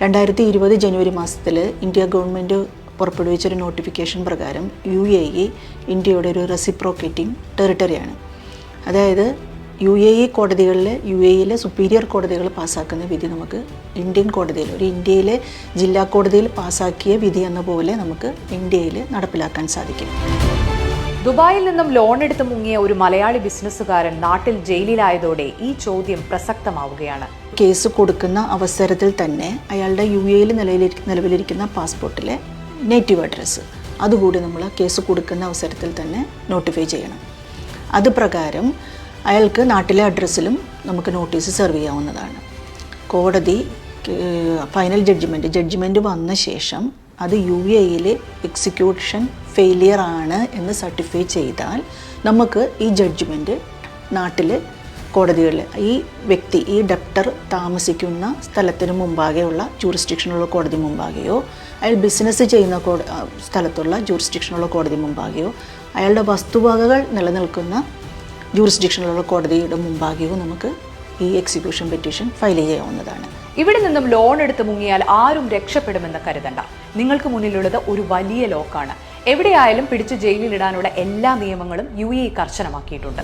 രണ്ടായിരത്തി ഇരുപത് ജനുവരി മാസത്തിൽ ഇന്ത്യ ഗവൺമെന്റ് പുറപ്പെടുവിച്ചൊരു നോട്ടിഫിക്കേഷൻ പ്രകാരം യു എ ഇ ഇന്ത്യയുടെ ഒരു റെസിപ്രോക്കേറ്റിംഗ് ടെറിട്ടറിയാണ് അതായത് യു എ ഇ കോടതികളിൽ യു എ ഇയിലെ സുപ്പീരിയർ കോടതികൾ പാസ്സാക്കുന്ന വിധി നമുക്ക് ഇന്ത്യൻ കോടതിയിൽ ഒരു ഇന്ത്യയിലെ ജില്ലാ കോടതിയിൽ പാസ്സാക്കിയ വിധി എന്ന പോലെ നമുക്ക് ഇന്ത്യയിൽ നടപ്പിലാക്കാൻ സാധിക്കും. ദുബായിൽ നിന്നും ലോൺ എടുത്ത് മുങ്ങിയ ഒരു മലയാളി ബിസിനസ്സുകാരൻ നാട്ടിൽ ജയിലിലായതോടെ ഈ ചോദ്യം പ്രസക്തമാവുകയാണ്. കേസ് കൊടുക്കുന്ന അവസരത്തിൽ തന്നെ അയാളുടെ യു എയിൽ നിലവിലിരി നിലവിലിരിക്കുന്ന പാസ്പോർട്ടിലെ നേറ്റീവ് അഡ്രസ്സ് അതുകൂടി നമ്മൾ കേസ് കൊടുക്കുന്ന അവസരത്തിൽ തന്നെ നോട്ടിഫൈ ചെയ്യണം. അത് പ്രകാരം അയാൾക്ക് നാട്ടിലെ അഡ്രസ്സിലും നമുക്ക് നോട്ടീസ് സെർവ് ചെയ്യാവുന്നതാണ്. കോടതി ഫൈനൽ ജഡ്ജ്മെന്റ് ജഡ്ജ്മെന്റ് വന്ന ശേഷം അത് യു എയിൽ എക്സിക്യൂഷൻ ഫെയിലിയർ ആണ് എന്ന് സർട്ടിഫൈ ചെയ്താൽ നമുക്ക് ഈ ജഡ്ജ്മെന്റ് നാട്ടിൽ കോടതികളിൽ ഈ വ്യക്തി ഈ ഡെപ്റ്റർ താമസിക്കുന്ന സ്ഥലത്തിന് മുമ്പാകെയുള്ള ജൂറിസ്ഡിക്ഷനുള്ള കോടതി മുമ്പാകെയോ അയാൾ ബിസിനസ് ചെയ്യുന്ന സ്ഥലത്തുള്ള ജൂറിസ്ഡിക്ഷനുള്ള കോടതി മുമ്പാകെയോ അയാളുടെ വസ്തുവകകൾ നിലനിൽക്കുന്ന ജൂറിസ്ഡിക്ഷനുള്ള കോടതിയുടെ മുമ്പാകെയോ നമുക്ക് ഈ എക്സിക്യൂഷൻ പെറ്റീഷൻ ഫയൽ ചെയ്യാവുന്നതാണ്. ഇവിടെ നിന്നും ലോൺ എടുത്ത് മുങ്ങിയാൽ ആരും രക്ഷപ്പെടുമെന്ന് കരുതണ്ട. നിങ്ങൾക്ക് മുന്നിലുള്ളത് ഒരു വലിയ ലോക്കാണ്. എവിടെയായാലും പിടിച്ച് ജയിലിലിടാനുള്ള എല്ലാ നിയമങ്ങളും യു എ കർശനമാക്കിയിട്ടുണ്ട്.